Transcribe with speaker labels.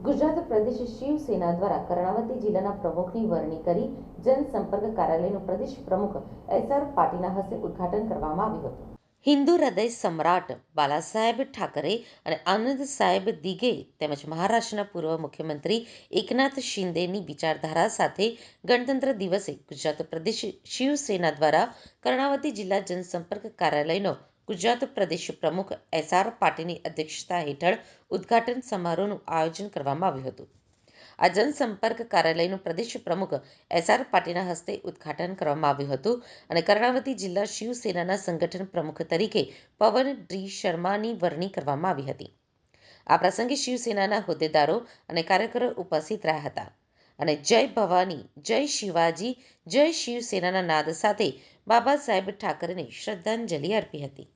Speaker 1: ગુજરાત પ્રદેશ શિવસેના દ્વારા કર્ણાવતી જિલ્લાના પ્રમુખની વરણી કરી જનસંપર્ક કાર્યાલયનું પ્રદેશ પ્રમુખ એસ આર પાટીલના હસ્તે ઉદ્ઘાટન કરવામાં આવ્યું હતું. હિન્દુ હૃદય સમ્રાટ બાલાસાહેબ ઠાકરે અને આનંદ સાહેબ દિગે તેમજ મહારાષ્ટ્રના પૂર્વ મુખ્યમંત્રી એકનાથ શિંદેની વિચારધારા સાથે ગણતંત્ર દિવસે ગુજરાત પ્રદેશ શિવસેના દ્વારા કર્ણાવતી જિલ્લા જનસંપર્ક કાર્યાલયનો ગુજરાત પ્રદેશ પ્રમુખ એસ આર પાટીલની અધ્યક્ષતા હેઠળ ઉદ્ઘાટન સમારોહનું આયોજન કરવામાં આવ્યું હતું. આ જનસંપર્ક કાર્યાલયનું પ્રદેશ પ્રમુખ એસ આર પાટીલના હસ્તે ઉદ્ઘાટન કરવામાં આવ્યું હતું અને કર્ણાવતી જિલ્લા શિવસેનાના સંગઠન પ્રમુખ તરીકે પવન ડી શર્માની વરણી કરવામાં આવી હતી. આ પ્રસંગે શિવસેનાના હોદ્દેદારો અને કાર્યકરો ઉપસ્થિત રહ્યા હતા. અને જય ભવાની, જય શિવાજી, જય શિવસેનાના નાદ સાથે બાબા સાહેબ ઠાકરેને શ્રદ્ધાંજલિ અર્પી હતી.